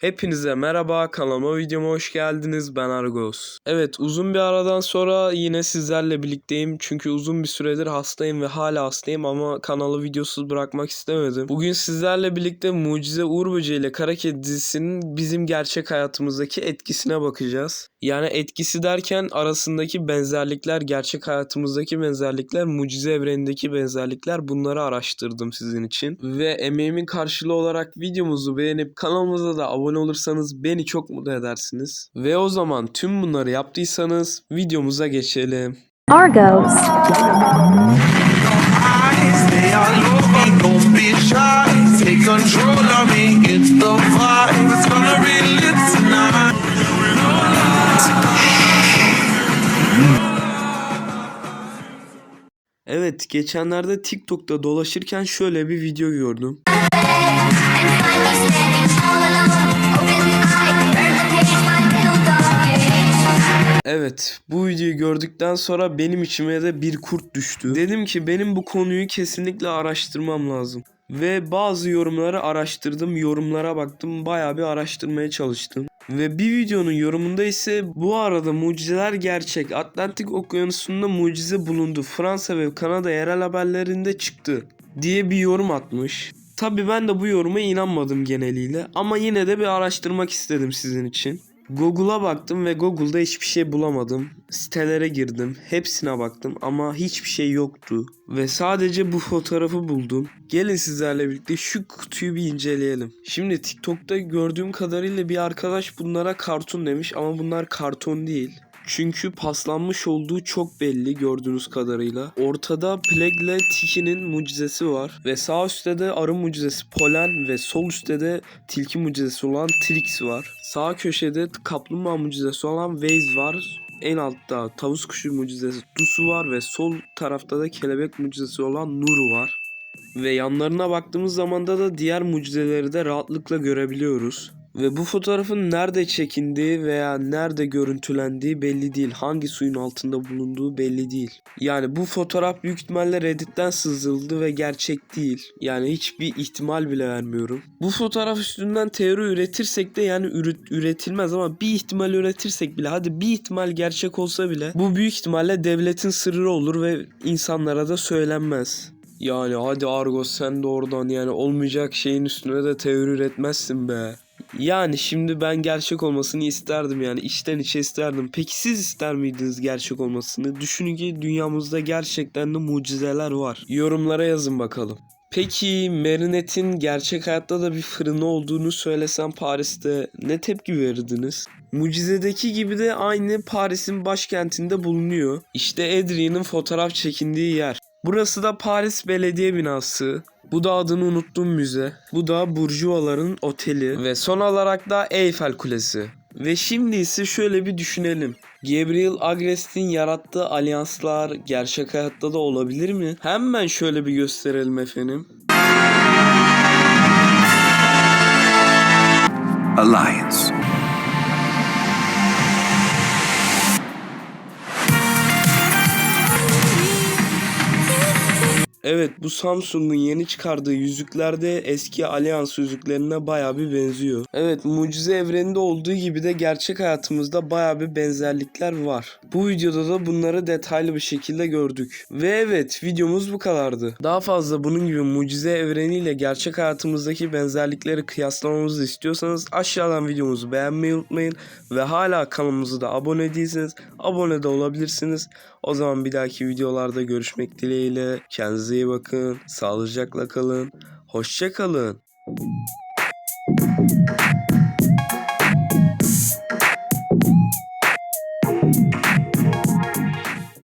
Hepinize merhaba, kanalıma videoma hoş geldiniz. Ben Argos. Evet, uzun bir aradan sonra yine sizlerle birlikteyim. Çünkü uzun bir süredir hastayım ve hala hastayım ama kanalı videosuz bırakmak istemedim. Bugün sizlerle birlikte Mucize Uğur Böceği ile Kara Kedi dizisinin bizim gerçek hayatımızdaki etkisine bakacağız. Yani etkisi derken arasındaki benzerlikler, gerçek hayatımızdaki benzerlikler, mucize evrenindeki benzerlikler bunları araştırdım sizin için. Ve emeğimin karşılığı olarak videomuzu beğenip kanalımıza da abone olursanız beni çok mutlu edersiniz. Ve o zaman tüm bunları yaptıysanız videomuza geçelim. Argos. Evet, geçenlerde TikTok'ta dolaşırken şöyle bir video gördüm. Evet, bu videoyu gördükten sonra benim içime de bir kurt düştü. Dedim ki benim bu konuyu kesinlikle araştırmam lazım. Ve bazı yorumları araştırdım, yorumlara baktım, bayağı bir araştırmaya çalıştım. Ve bir videonun yorumunda ise bu arada mucizeler gerçek. Atlantik Okyanusu'nda mucize bulundu. Fransa ve Kanada yerel haberlerinde çıktı diye bir yorum atmış. Tabi ben de bu yoruma inanmadım geneliyle ama yine de bir araştırmak istedim sizin için. Google'a baktım ve Google'da hiçbir şey bulamadım. Sitelere girdim, hepsine baktım ama hiçbir şey yoktu. Ve sadece bu fotoğrafı buldum. Gelin sizlerle birlikte şu kutuyu bir inceleyelim. Şimdi TikTok'ta gördüğüm kadarıyla bir arkadaş bunlara karton demiş ama bunlar karton değil. Çünkü paslanmış olduğu çok belli gördüğünüz kadarıyla. Ortada Plague ile Tiki'nin mucizesi var. Ve sağ üstte de arı mucizesi Polen ve sol üstte de tilki mucizesi olan Trix var. Sağ köşede kaplumbağa mucizesi olan Waze var. En altta tavus kuşu mucizesi Dusu var ve sol tarafta da kelebek mucizesi olan Nuru var. Ve yanlarına baktığımız zaman da diğer mucizeleri de rahatlıkla görebiliyoruz. Ve bu fotoğrafın nerede çekindiği veya nerede görüntülendiği belli değil. Hangi suyun altında bulunduğu belli değil. Yani bu fotoğraf büyük ihtimalle Reddit'ten sızıldı ve gerçek değil. Yani hiçbir ihtimal bile vermiyorum. Bu fotoğraf üstünden teori üretirsek de yani üret- üretilmez ama bir ihtimal üretirsek bile hadi bir ihtimal gerçek olsa bile bu büyük ihtimalle devletin sırrı olur ve insanlara da söylenmez. Yani hadi Argos sen de oradan yani olmayacak şeyin üstüne de teori üretmezsin be. Yani şimdi ben gerçek olmasını isterdim yani içten içe isterdim. Peki siz ister miydiniz gerçek olmasını? Düşünün ki dünyamızda gerçekten de mucizeler var. Yorumlara yazın bakalım. Peki Marinette'in gerçek hayatta da bir fırını olduğunu söylesem Paris'te ne tepki verirdiniz? Mucizedeki gibi de aynı Paris'in başkentinde bulunuyor. İşte Adrian'ın fotoğraf çekindiği yer. Burası da Paris Belediye Binası. Bu da adını unuttuğum müze. Bu da Burjuvaların oteli. Ve son olarak da Eyfel Kulesi. Ve şimdi ise şöyle bir düşünelim. Gabriel Agrest'in yarattığı alyanslar gerçek hayatta da olabilir mi? Hemen şöyle bir gösterelim efendim. Alliance. Evet bu Samsung'un yeni çıkardığı yüzüklerde eski Allianz yüzüklerine baya bir benziyor. Evet mucize evreninde olduğu gibi de gerçek hayatımızda baya bir benzerlikler var. Bu videoda da bunları detaylı bir şekilde gördük. Ve evet videomuz bu kadardı. Daha fazla bunun gibi mucize evreniyle gerçek hayatımızdaki benzerlikleri kıyaslamamızı istiyorsanız aşağıdan videomuzu beğenmeyi unutmayın. Ve hala kanalımıza da abone değilseniz abone de olabilirsiniz. O zaman bir dahaki videolarda görüşmek dileğiyle. Kendinize iyi bakın. Sağlıcakla kalın. Hoşça kalın.